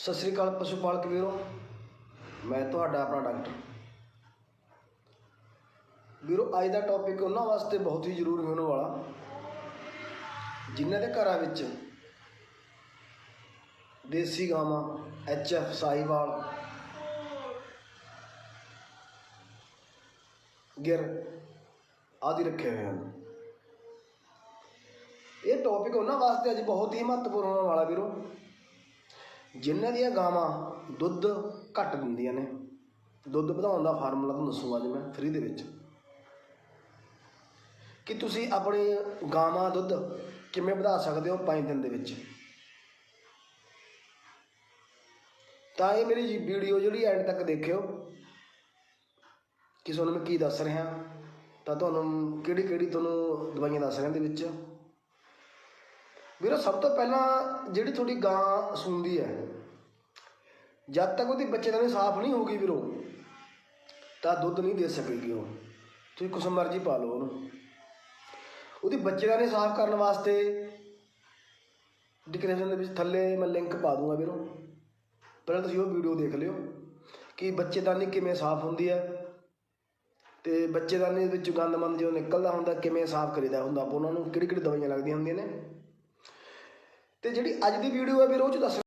ਸਤਿ ਸ੍ਰੀ ਅਕਾਲ ਪਸ਼ੂ ਪਾਲਕ ਵੀਰੋ। ਮੈਂ ਤੁਹਾਡਾ ਆਪਣਾ ਡਾਕਟਰ। ਵੀਰੋ, ਅੱਜ ਦਾ ਟੌਪਿਕ ਉਹਨਾਂ ਵਾਸਤੇ ਬਹੁਤ ਹੀ ਜ਼ਰੂਰੀ ਹੋਣ ਵਾਲਾ। ਜਿਨ੍ਹਾਂ ਦੇ ਘਰਾਂ ਵਿੱਚ ਦੇਸੀ ਗਾਵਾਂ ਐਚ ਐਫ ਸਾਈਵਾਲ ਗਿਰ ਆਦਿ ਰੱਖੇ ਹੋਏ ਹਨ। ਇਹ ਟੌਪਿਕ ਉਹਨਾਂ ਵਾਸਤੇ ਅੱਜ ਬਹੁਤ ਹੀ ਮਹੱਤਵਪੂਰਨ ਹੋਣ ਵਾਲਾ ਵੀਰੋ। ਜਿਨ੍ਹਾਂ ਦੀਆਂ ਗਾਵਾਂ ਦੁੱਧ ਘੱਟ ਦਿੰਦੀਆਂ ਨੇ, ਦੁੱਧ ਵਧਾਉਣ ਦਾ ਫਾਰਮੂਲਾ ਤੁਹਾਨੂੰ ਦੱਸੂਗਾ ਅੱਜ ਮੈਂ ਫ੍ਰੀ ਦੇ ਵਿੱਚ। ਕਿ ਤੁਸੀਂ ਆਪਣੇ ਗਾਵਾਂ ਦੁੱਧ ਕਿਵੇਂ ਵਧਾ ਸਕਦੇ ਹੋ 5 ਦਿਨ ਦੇ ਵਿੱਚ। ਤਾਂ ਇਹ ਮੇਰੀ ਵੀਡੀਓ ਜਿਹੜੀ ਐਂਡ ਤੱਕ ਦੇਖਿਓ। ਕਿ ਤੁਹਾਨੂੰ ਮੈਂ ਕੀ ਦੱਸ ਰਿਹਾ, ਤਾਂ ਤੁਹਾਨੂੰ ਕਿਹੜੀ ਕਿਹੜੀ ਤੁਹਾਨੂੰ ਦਵਾਈਆਂ ਦੱਸ ਰਿਹਾ ਦੇ ਵਿੱਚ। ਵੀਰੋ, ਸਭ ਤੋਂ ਪਹਿਲਾਂ ਜਿਹੜੀ ਤੁਹਾਡੀ ਗਾਂ ਸੂੰਦੀ ਹੈ, ਜਦ ਤੱਕ ਉਹਦੀ ਬੱਚੇਦਾਨੀ ਸਾਫ਼ ਨਹੀਂ ਹੋਊਗੀ ਵੀਰੋ, ਤਾਂ ਦੁੱਧ ਨਹੀਂ ਦੇ ਸਕੇਗੀ ਉਹ। ਤੁਸੀਂ ਕੁਛ ਮਰਜ਼ੀ ਪਾ ਲਓ ਉਹਨੂੰ। ਉਹਦੀ ਬੱਚੇਦਾਨੀ ਸਾਫ਼ ਕਰਨ ਵਾਸਤੇ ਡਿਸਕ੍ਰਿਪਸ਼ਨ ਦੇ ਵਿੱਚ ਥੱਲੇ ਮੈਂ ਲਿੰਕ ਪਾ ਦੂੰਗਾ ਵੀਰੋ। ਪਹਿਲਾਂ ਤੁਸੀਂ ਉਹ ਵੀਡੀਓ ਦੇਖ ਲਿਓ ਕਿ ਬੱਚੇਦਾਨੀ ਕਿਵੇਂ ਸਾਫ਼ ਹੁੰਦੀ ਹੈ ਤੇ ਬੱਚੇਦਾਨੀ ਦੇ ਵਿੱਚ ਗੰਦਮੰਦ ਜਦੋਂ ਨਿਕਲਦਾ ਹੁੰਦਾ, ਕਿਵੇਂ ਸਾਫ਼ ਕਰੀਦਾ ਹੁੰਦਾ ਆਪਾਂ ਉਹਨਾਂ ਨੂੰ ਕਿਹੜੀ ਕਿਹੜੀ ਦਵਾਈਆਂ ਲੱਗਦੀਆਂ ਹੁੰਦੀਆਂ ਨੇ। ਤੇ ਜਿਹੜੀ ਅੱਜ ਦੀ ਵੀਡੀਓ ਹੈ ਵੀਰੋ ਉਹ ਚ ਦੱਸ